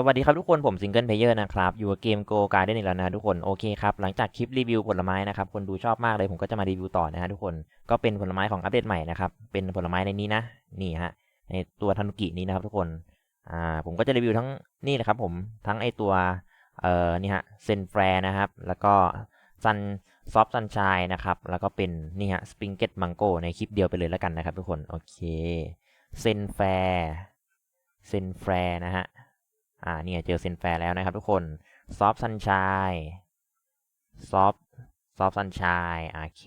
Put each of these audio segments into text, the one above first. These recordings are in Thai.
สวัสดีครับทุกคนผมซิงเกิลเพลเยอร์นะครับ อยู่กับเกมโกการ์เด้นอีกแล้วนะทุกคน โอเคครับ หลังจากคลิปรีวิวผลไม้นะครับ คนดูชอบมากเลยผมก็จะมารีวิวต่อนะฮะทุกคนก็เป็นผลไม้ของอัปเดตใหม่นะครับ เป็นผลไม้ในนี้นะ นี่ฮะในตัวทันุกินี้นะครับทุกคนอ่าผมก็จะรีวิวทั้งนี่นะครับผมทั้งไอตัวเอ่อนี่ฮะเซนแฟร์นะครับ แล้วก็ซันซอฟซันชายนะครับ แล้วก็เป็นนี่ฮะสปริงเก็ตมังโกในคลิปเดียวไปเลยแล้วกันนะครับทุกคนโอเคเซนแฟร์เซนแฟร์นะฮะ อ่าเนี่ยเจอเซนแฟร์แล้วนะครับทุกคนซอฟซันชายซอฟซอฟซันชายโอเค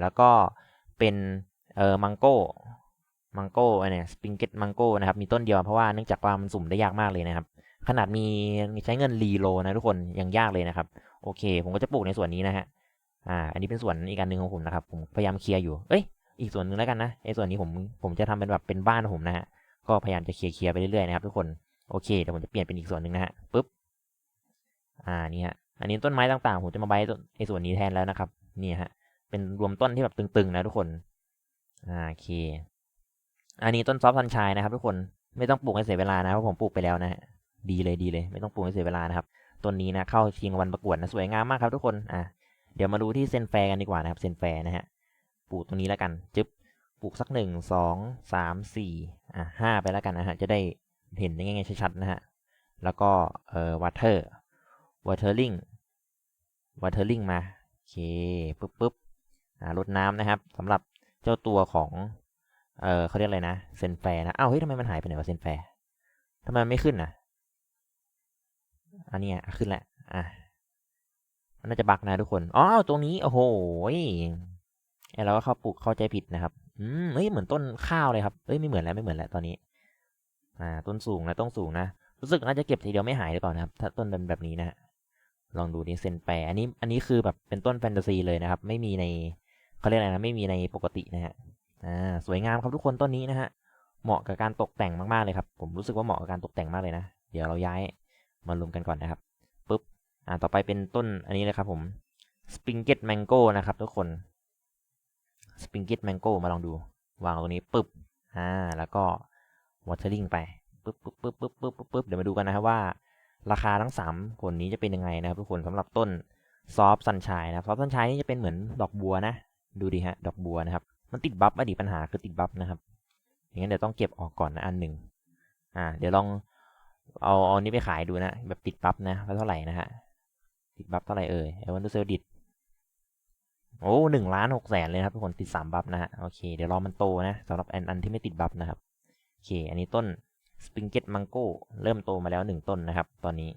แล้วก็เป็นเอ่อมังโก้มังโก้เนี่ยสปริงเก็ตมังโก้นะครับ มีต้นเดียวเพราะว่าเนื่องจากว่ามันสุ่มได้ยากมากเลยนะครับ ขนาดมีใช้เงินรีโลนะทุกคนยังยากเลยนะครับ โอเค ผมก็จะปลูกในส่วนนี้นะฮะอ่า อันนี้เป็นส่วนอีกอันหนึ่งของผมนะครับ ผมพยายามเคลียร์อยู่ เอ้ย อีกส่วนหนึ่งแล้วกันนะไอ้ส่วนนี้ผมผมจะทำเป็นแบบเป็นบ้านของผมนะฮะก็พยายามจะเคลียร์เคลียร์ไปเรื่อยๆนะครับทุกคน โอเคเดี๋ยวผมจะเปลี่ยนเป็นอีกส่วนหนึ่งนะฮะปุ๊บอ่านี่ฮะอันนี้ต้นไม้ต่างๆผมจะมาใบไอ้ส่วนนี้แทนแล้วนะครับนี่ฮะเป็นรวมต้นที่แบบตึงๆนะทุกคนอ่าโอเค อันนี้ต้นซอฟซันชายนะครับ ทุกคนไม่ต้องปลูกให้เสียเวลานะเพราะผมปลูกไปแล้วนะฮะดีเลยดีเลย ไม่ต้องปลูกให้เสียเวลานะครับต้นนี้นะเข้าชิงวันประกวดนะสวยงามมากครับทุกคนอ่าเดี๋ยวมาดูที่เซนแฟกันดีกว่านะครับเซนแฟนะฮะปลูกตรงนี้แล้วกันจึ๊บปลูกสักหนึ่งสองสามสี่อ่าห้าไปแล้วกันนะฮะจะได้ เห็นได้ง่ายๆชัดๆนะฮะ แล้วก็เอ่อ water watering watering มา โอเคปึ๊บปึ๊บอ่ารดน้ำนะครับสำหรับเจ้าตัวของ เอ่อเขาเรียกอะไรนะ เซนแฟร์นะอ้าวเฮ้ยทำไมมันหายไปไหนวะเซนแฟร์ทำไมมันไม่ขึ้นนะอันนี้ขึ้นแล้วอะมันน่าจะบักนะทุกคน อ๋อ ตรงนี้ โอ้โหไอเราก็เข้าปลูกเข้าใจผิดนะครับ อืมเฮ้ย เหมือนต้นข้าวเลยครับเฮ้ย ไม่เหมือนแล้ว ไม่เหมือนแล้วตอนนี้ อ่าต้นสูงนะต้นสูงนะ รู้สึกน่าจะเก็บทีเดียวไม่หายหรือเปล่านะครับ ถ้าต้นเป็นแบบนี้นะฮะลองดูนี่เซนแปรอันนี้อันนี้คือแบบเป็นต้นแฟนตาซีเลยนะครับ ไม่มีในเขาเรียกอะไรนะไม่มีในปกตินะฮะอ่าสวยงามครับทุกคนต้นนี้นะฮะเหมาะกับการตกแต่งมากๆเลยครับ ผมรู้สึกว่าเหมาะกับการตกแต่งมากเลยนะ เดี๋ยวเราย้ายมารวมกันก่อนนะครับปุ๊บอ่าต่อไปเป็นต้นอันนี้เลยครับผมสปริงเก็ตแมงโก้นะครับทุกคนสปริงเก็ตแมงโก้มาลองดู วางตรงนี้ปุ๊บอ่าแล้วก็ วอเตอร์ลิงไปปึ๊บปึ๊บปึ๊บปึ๊บปึ๊บปึ๊บปึ๊บเดี๋ยวมาดูกันนะครับว่า ราคาทั้งสามผลนี้จะเป็นยังไงนะครับทุกคนสำหรับต้นซอฟซันชายนะครับซอฟซันชายนี่จะเป็นเหมือนดอกบัวนะ ดูดิฮะ ดอกบัวนะครับ มันติดบัฟอดีปัญหาคือติดบัฟนะครับอย่างนั้นเดี๋ยวต้องเก็บออกก่อนนะอันหนึ่งอ่า เดี๋ยวลองเอาเอานี้ไปขายดูนะ แบบติดบัฟนะว่าเท่าไหร่นะฮะติดบัฟเท่าไหร่เอ่ยเอวันดูเซลดิตโอ้หนึ่งล้านหกแสนเลยครับทุกคนติดสามบัฟนะฮะโอเคเดี๋ยวรอมันโตนะสำหรับอันอันที่ไม่ติดบัฟนะครับ เค อันนี้ต้นสปริงเก็ตมังโก้เริ่มโตมาแล้วหนึ่งต้นนะครับ ตอนนี้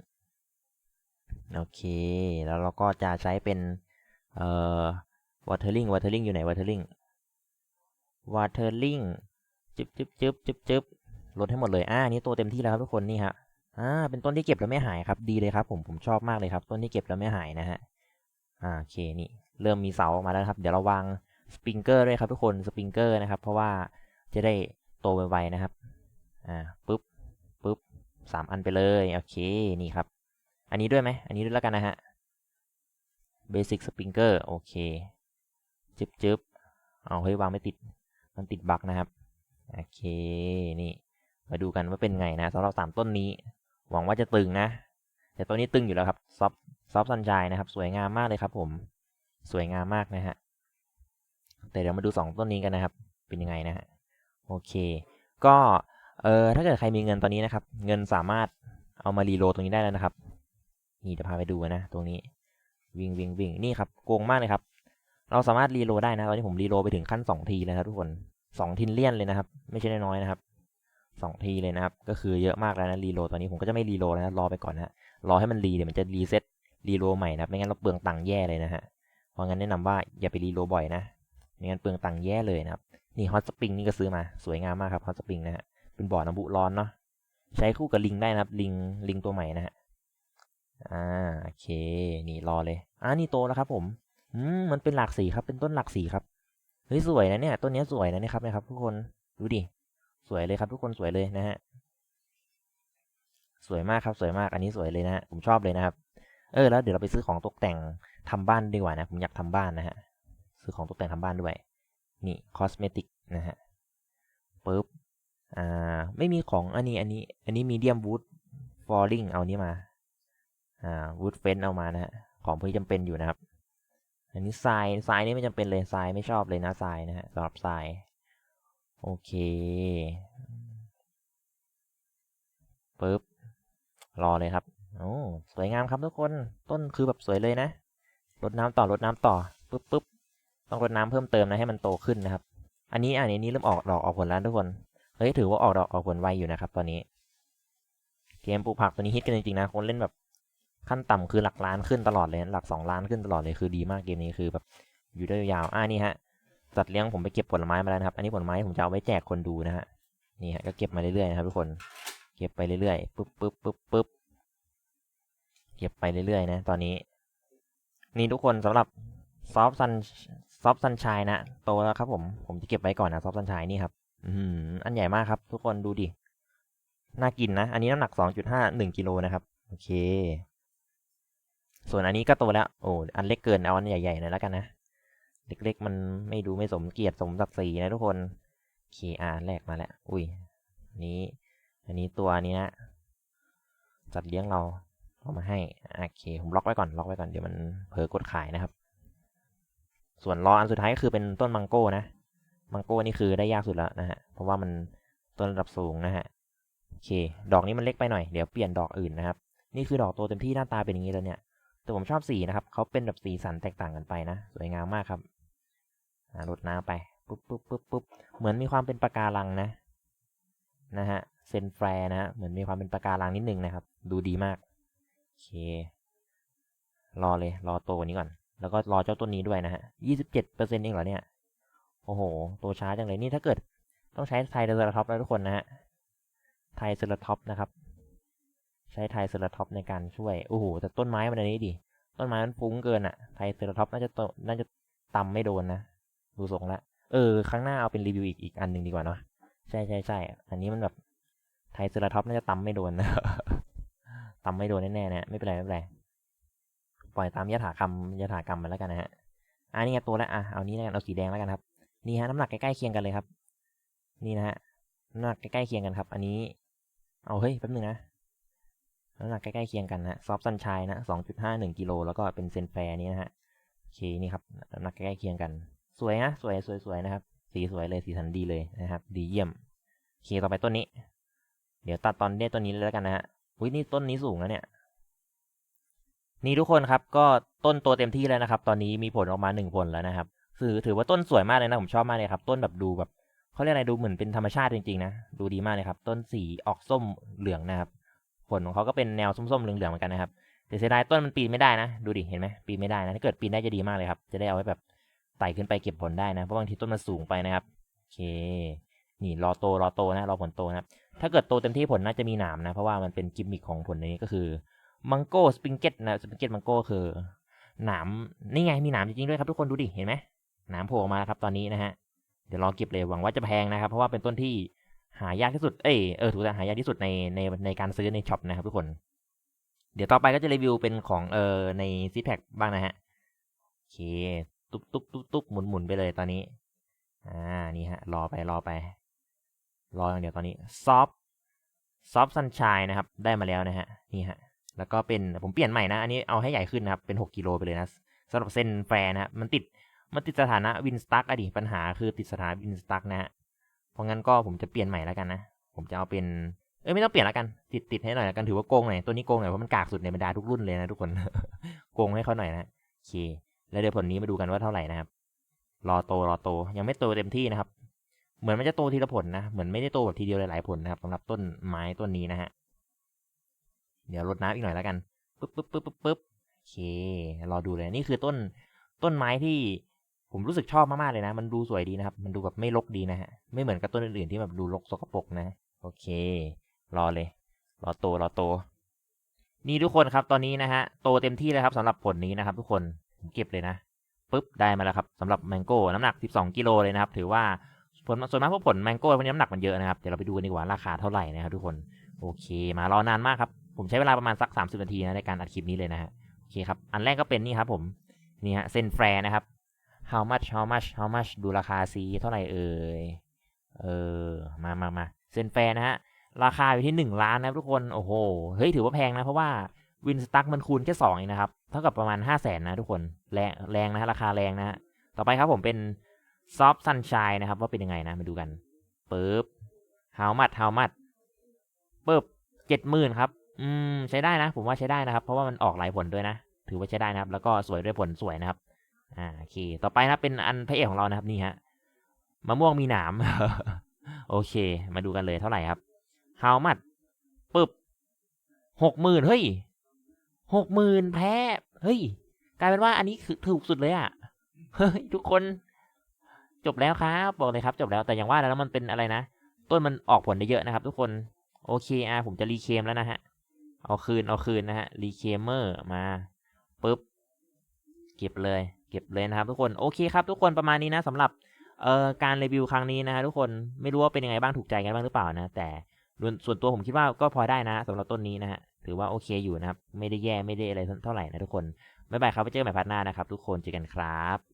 โอเค แล้วเราก็จะใช้เป็น เอ่อ watering watering อยู่ไหน watering watering จึ๊บจึ๊บจึ๊บจึ๊บจึ๊บลดให้หมดเลย อ่านี่โตเต็มที่แล้วครับทุกคนนี่ฮะ อ่า เป็นต้นที่เก็บแล้วไม่หายครับ ดีเลยครับ ผม ผมชอบมากเลยครับ ต้นที่เก็บแล้วไม่หายนะฮะ อ่า โอเค นี่ เริ่มมีเสาออกมาแล้วครับ เดี๋ยวเราวางสปริงเกอร์ด้วยครับทุกคน สปริงเกอร์นะครับ เพราะว่าจะได้ โตไวๆนะครับ อ่าปุ๊บปุ๊บสามอันไปเลย โอเค นี่ครับ อันนี้ด้วยไหม อันนี้ด้วยแล้วกันนะฮะ Basic Sprinkler โอเค จึ๊บจึ๊บเอาเฮ้ยวางไม่ติด มันติดบั๊กนะครับ โอเค นี่ มาดูกันว่าเป็นไงนะสำหรับสามต้นนี้ หวังว่าจะตึงนะ แต่ต้นนี้ตึงอยู่แล้วครับ ซอฟซอฟซันชายนะครับ สวยงามมากเลยครับผม สวยงามมากนะฮะ แต่เดี๋ยวมาดูสองต้นนี้กันนะครับ เป็นยังไงนะฮะ โอเค ก็เออถ้าเกิดใครมีเงินตอนนี้นะครับ เงินสามารถเอามารีโหลดตรงนี้ได้แล้วนะครับ นี่จะพาไปดูนะตรงนี้ วิ่งวิ่งวิ่งนี่ครับโกงมากเลยครับ เราสามารถรีโหลดได้นะตอนนี้ผมรีโหลดไปถึงขั้นสองทีเลยครับทุกคนสองทินเลียนเลยนะครับ ไม่ใช่น้อยๆนะครับสองทีเลยนะครับ ก็คือเยอะมากแล้วนะรีโหลดตอนนี้ผมก็จะไม่รีโหลดนะรอไปก่อนนะรอให้มันรีเดี๋ยวมันจะรีเซ็ตรีโหลดใหม่นะไม่งั้นเราเปลืองตังค์แย่เลยนะฮะเพราะงั้นแนะนำว่าอย่าไปรีโหลดบ่อยนะไม่งั้นเปลืองตังค์แย่เลยนะครับ นี่ฮอตสปริงนี่ก็ซื้อมาสวยงามมากครับฮอตสปริงนะฮะเป็นบ่อน้ำพุร้อนเนาะใช้คู่กับลิงได้นะครับ ลิงลิงตัวใหม่นะฮะอ่าโอเค นี่รอเลยอ่านี่โตแล้วครับ ผมอืมมันเป็นหลากสีครับ เป็นต้นหลากสีครับเฮ้ยสวยนะเนี่ยต้นนี้สวยนะเนี่ยครับนะครับ ทุกคนดูดิสวยเลยครับ ทุกคนสวยเลยนะฮะสวยมากครับสวยมากอันนี้สวยเลยนะฮะผมชอบเลยนะครับ เออแล้วเดี๋ยวเราไปซื้อของตกแต่งทำบ้านดีกว่านะ ผมอยากทำบ้านนะฮะซื้อของตกแต่งทำบ้านด้วย นี่คอสเมติกนะฮะปึ๊บอ่าไม่มีของอันนี้อันนี้ อันนี้มีเดียมวูดฟ falling เอานี้มาอ่า wood fence เอามานะฮะของพวกนี้จำเป็นอยู่นะครับ อันนี้ทรายทรายนี่ไม่จำเป็นเลยทรายไม่ชอบเลยนะทรายนะฮะสำหรับทรายโอเคปึ๊บรอเลยครับโอ้สวยงามครับทุกคนต้นคือแบบสวยเลยนะรดน้ำต่อรดน้ำต่อปึ๊บปึ๊บ ต้องรดน้ำเพิ่มเติมนะให้มันโตขึ้นนะครับ อันนี้อันนี้เริ่มออกดอกออกผลแล้วทุกคนเฮ้ยถือว่าออกดอกออกผลไวอยู่นะครับ ตอนนี้ เกมปลูกผักตัวนี้ฮิตกันจริงๆนะคนเล่นแบบขั้นต่ำคือหลักล้านขึ้นตลอดเลยหลักสองล้านขึ้นตลอดเลยคือดีมากเกมนี้คือแบบอยู่ได้ยาวๆอ่านี่ฮะจัดเลี้ยงผมไปเก็บผลไม้มาแล้วนะครับ อันนี้ผลไม้ผมจะเอาไว้แจกคนดูนะฮะนี่ฮะก็เก็บมาเรื่อยๆนะครับทุกคนเก็บไปเรื่อยๆปึ๊บปึ๊บปึ๊บปึ๊บเก็บไปเรื่อยๆนะ ตอนนี้ นี่ทุกคนสำหรับซอฟซัน ซอฟซันชายนะ โตแล้วครับผม ผมจะเก็บไว้ก่อนนะซอฟซันชายนี่ครับ อืมอันใหญ่มากครับ ทุกคนดูดิ น่ากินนะ อันนี้น้ำหนัก 2.51กิโลนะครับ โอเค ส่วนอันนี้ก็โตแล้ว โอ้ อันเล็กเกิน เอาอันใหญ่ๆหน่อยแล้วกันนะ เล็กๆ มันไม่ดูไม่สมเกียรติสมศักดิ์ศรีนะทุกคนเคอาแรกมาแล้ว อุ้ย นี้ อันนี้ตัวนี้นะ จัดเลี้ยงเราเอามาให้ โอเค ผมล็อกไว้ก่อน ล็อกไว้ก่อน เดี๋ยวมันเผลอกดขายนะครับ ส่วนรออันสุดท้ายก็คือเป็นต้นมังโก้นะ มังโก้นี่คือได้ยากสุดแล้วนะฮะ เพราะว่ามันต้นระดับสูงนะฮะ โอเค ดอกนี้มันเล็กไปหน่อย เดี๋ยวเปลี่ยนดอกอื่นนะครับ นี่คือดอกโตเต็มที่หน้าตาเป็นอย่างนี้แล้วเนี่ย แต่ผมชอบสีนะครับ เขาเป็นแบบสีสันแตกต่างกันไปนะ สวยงามมากครับรดน้ำไป ปุ๊บปุ๊บปุ๊บปุ๊บเหมือนมีความเป็นปะการังนะ นะฮะ เซนแฟร์นะฮะ เหมือนมีความเป็นปะการังนิดนึงนะครับ ดูดีมาก โอเค รอเลย รอโตกว่านี้ก่อน แล้วก็รอเจ้าต้นนี้ด้วยนะฮะยี่สิบเจ็ดเปอร์เซ็นต์เองเหรอเนี่ย โอ้โหโตช้าจังเลยนี่ถ้าเกิดต้องใช้ไทยเซอร์ท็อปแล้วทุกคนนะฮะ ไทยเซอร์ท็อปนะครับ ใช้ไทยเซอร์ท็อปในการช่วย โอ้โห แต่ต้นไม้มันอันนี้ดิ ต้นไม้มันฟุ้งเกินอะไทยเซอร์ท็อปน่าจะตน่าจะตำไม่โดนนะ ดูทรงละ เออ ครั้งหน้าเอาเป็นรีวิวอีกอีกอันหนึ่งดีกว่าเนาะ ใช่ใช่ใช่ อันนี้มันแบบไทยเซอร์ท็อปน่าจะตำไม่โดนนะตำไม่โดนแน่ๆนะ ไม่เป็นไรไม่เป็นไร ปล่อยตามยถากรรมยถากรรมมาแล้วกันนะฮะอันนี้ไงตัวแล้วอะเอานี้แล้วกันเอาสีแดงแล้วกันครับนี่ฮะน้ำหนักใกล้ๆเคียงกันเลยครับ นี่นะฮะน้ำหนักใกล้ๆเคียงกันครับ อันนี้ เอาเฮ้ยแป๊บนึงนะน้ำหนักใกล้ๆเคียงกันนะซอฟซันชัยนะสองจุดห้าหนึ่งกิโลแล้วก็เป็นเซนแฟร์นี้นะฮะโอเคนี่ครับน้ำหนักใกล้ๆเคียงกัน สวยนะสวยสวยสวยนะครับ สีสวยเลยสีสันดีเลยนะครับ ดีเยี่ยมโอเคต่อไปต้นนี้ เดี๋ยวตัดตอนเด้ต้นนี้เลยแล้วกันนะฮะอุ้ยนี่ต้นนี้สูงแล้วเนี่ย นี่ทุกคนครับก็ต้นโตเต็มที่แล้วนะครับ ตอนนี้มีผลออกมาหนึ่งผลแล้วนะครับถือถือว่าต้นสวยมากเลยนะผมชอบมากเลยครับ ต้นแบบดูแบบเขาเรียกอะไรดูเหมือนเป็นธรรมชาติจริงๆนะดูดีมากเลยครับ ต้นสีออกส้มเหลืองนะครับ ผลของเขาก็เป็นแนวส้มๆเหลืองๆเหมือนกันนะครับแต่เสียดายต้นมันปีนไม่ได้นะ ดูดิเห็นไหมปีนไม่ได้นะถ้าเกิดปีนได้จะดีมากเลยครับ จะได้เอาไว้แบบไต่ขึ้นไปเก็บผลได้นะเพราะบางทีต้นมันสูงไปนะครับโอเค นี่รอโตรอโตนะรอผลโตนะครับถ้าเกิดโตเต็มที่ผลน่าจะมีหนามนะ เพราะว่ามันเป็นกิมมิคของผลนี้ก็คือ มังโก้สปริงเก็ตนะสปริงเก็ตมังโก้คือหนามนี่ไงมีหนามจริงๆด้วยครับทุกคนดูดิเห็นไหมหนามโผล่ออกมาแล้วครับตอนนี้นะฮะเดี๋ยวรอเก็บเลยหวังว่าจะแพงนะครับ เพราะว่าเป็นต้นที่หายากที่สุดเอยเออถูกแต่หายากที่สุดในในในการซื้อในช็อปนะครับทุกคน เดี๋ยวต่อไปก็จะรีวิวเป็นของเออในซีแพคบ้างนะฮะโอเคตุ๊บตุ๊บตุ๊บตุ๊บหมุนหมุนไปเลยตอนนี้ อ่านี่ฮะ รอไปรอไป รออย่างเดียวตอนนี้ซอฟซอฟซันชายนะครับ ได้มาแล้วนะฮะนี่ฮะ แล้วก็เป็นผมเปลี่ยนใหม่นะ อันนี้เอาให้ใหญ่ขึ้นนะครับ เป็น 6กิโลไปเลยนะสำหรับเส้นแฟร์นะครับมันติดมันติดสถานะวินสตั๊กอะดิปัญหาคือติดสถานะวินสตั๊กนะฮะเพราะงั้นก็ผมจะเปลี่ยนใหม่แล้วกันนะ ผมจะเอาเป็นเอ้ยไม่ต้องเปลี่ยนแล้วกัน ติดติดให้หน่อยแล้วกันถือว่าโกงหน่อยตัวนี้โกงหน่อยเพราะมันกากสุดในบรรดาทุกรุ่นเลยนะทุกคนโกงให้เขาหน่อยนะโอเค แล้วเดี๋ยวผลนี้มาดูกันว่าเท่าไหร่นะครับรอโตรอโตยังไม่โตเต็มที่นะครับ เหมือนมันจะโตทีละผลนะเหมือนไม่ได้โตแบบทีเดียวหลายๆผลนะครับสำหรับต้นไม้ต้นนี้นะฮะ เดี๋ยวรดน้ำอีกหน่อยแล้วกันปึ๊บปึ๊บปึ๊บปึ๊บปึ๊บโอเค รอดูเลยนี่คือต้นต้นไม้ที่ผมรู้สึกชอบมากๆเลยนะ มันดูสวยดีนะครับ มันดูแบบไม่รกดีนะฮะ ไม่เหมือนกับต้นอื่นๆที่แบบดูรกสกปรกนะ โอเค รอเลย รอโต รอโต นี่ทุกคนครับ ตอนนี้นะฮะ โตเต็มที่เลยครับสำหรับผลนี้นะครับ ทุกคน ผมเก็บเลยนะปึ๊บ ได้มาแล้วครับสำหรับแมงโก้ น้ำหนัก 12 กิโลเลยนะครับ ถือว่าผลส่วนมากพวกผลแมงโก้พวกนี้น้ำหนักมันเยอะนะครับ เดี๋ยวเราไปดูกันดีกว่าราคาเท่าไหร่นะครับทุกคน โอเค มารอนานมากครับ ผมใช้เวลาประมาณสัก 30 นาทีนะในการอัดคลิปนี้เลยนะฮะโอเคครับ อันแรกก็เป็นนี่ครับผม นี่ฮะเซนแฟร์นะครับ how much how much how much ดูราคาซีเท่าไหร่เอ่ย เออ มามามาเซนแฟร์นะฮะ ราคาอยู่ที่หนึ่งล้านนะครับทุกคน โอ้โห เฮ้ย ถือว่าแพงนะเพราะว่าวินสตั๊กมันคูณแค่สองเองนะครับ เท่ากับประมาณห้าแสนนะทุกคน แรงแรงนะฮะราคาแรงนะฮะ ต่อไปครับผมเป็นซอฟซันช n นะครับ ว่าเป็นยังไงนะ มาดูกันปึ๊บฮาวมัดฮาวมัดปึ๊บเจ็ดหมื่นครับ อืมใช้ได้นะ ผมว่าใช้ได้นะครับ เพราะว่ามันออกหลายผลด้วยนะ ถือว่าใช้ได้นะครับ แล้วก็สวยด้วยผลสวยนะครับ อ่าโอเค ต่อไปนะเป็นอันพระเอกของเรานะครับนี่ฮะมะม่วงมีหนาม โอเค มาดูกันเลยเท่าไหร่ครับฮาวมัดปึ๊บหกหมื่นเฮ้ยหกหมื่นแพ้เฮ้ย กลายเป็นว่าอันนี้คือถูกสุดเลยอะ่ะเฮ้ยทุกคนจบแล้วครับบอกเลยครับ จบแล้วแต่อย่างว่าแล้วมันเป็นอะไรนะ ต้นมันออกผลได้เยอะนะครับ ทุกคนโอเคอะผมจะรีเคมแล้วนะฮะ เอาคืนเอาคืนนะฮะรีเคมเมอร์มาปึ๊บเก็บเลยเก็บเลยนะครับทุกคนโอเคครับทุกคนประมาณนี้นะสำหรับเอ่อการรีวิวครั้งนี้นะฮะทุกคนไม่รู้ว่าเป็นยังไงบ้างถูกใจกันบ้างหรือเปล่านะ แต่ส่วนตัวผมคิดว่าก็พอได้นะสำหรับต้นนี้นะฮะถือว่าโอเคอยู่นะครับ ไม่ได้แย่ไม่ได้อะไรเท่าไหร่นะทุกคนบ๊ายบายครับไว้เจอกันใหม่พาร์ทหน้านะครับ ทุกคนเจอกันครับ